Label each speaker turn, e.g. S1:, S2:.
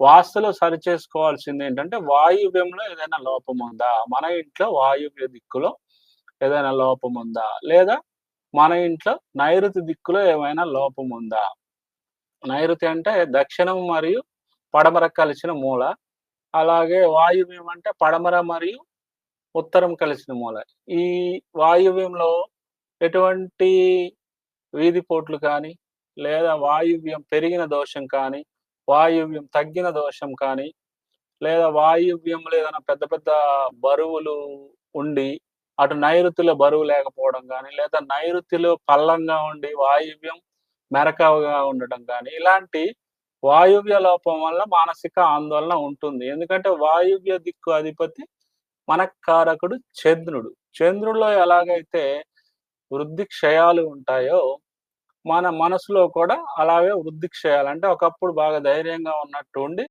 S1: వాస్తులో సరిచేసుకోవాల్సింది ఏంటంటే వాయువ్యంలో ఏదైనా లోపం ఉందా మన ఇంట్లో వాయువ్య దిక్కులో ఏదైనా లోపం ఉందా లేదా మన ఇంట్లో నైరుతి దిక్కులో ఏమైనా లోపం ఉందా నైరుతి అంటే దక్షిణం మరియు పడమర కలిసిన మూల. అలాగే వాయువ్యం అంటే పడమర మరియు ఉత్తరం కలిసిన మూల. ఈ వాయువ్యంలో ఎటువంటి వీధి పోట్లు కానీ లేదా వాయువ్యం పెరిగిన దోషం కానీ వాయువ్యం తగ్గిన దోషం కానీ లేదా వాయువ్యంలో ఏదైనా పెద్ద పెద్ద బరువులు ఉండి అటు నైరుతిలో బరువు లేకపోవడం కానీ లేదా నైరుతిలో పల్లంగా ఉండి వాయువ్యం మెరకగా ఉండడం కానీ ఇలాంటి వాయువ్య లోపం వల్ల మానసిక ఆందోళన ఉంటుంది. ఎందుకంటే వాయువ్య దిక్కు అధిపతి మనకారకుడు చంద్రుడు. చంద్రుడిలో ఎలాగైతే వృద్ధి క్షయాలు ఉంటాయో మన మనసులో కూడా అలాగే వృద్ధి చేయాలంటే ఒకప్పుడు బాగా ధైర్యంగా ఉన్నట్టు ఉండి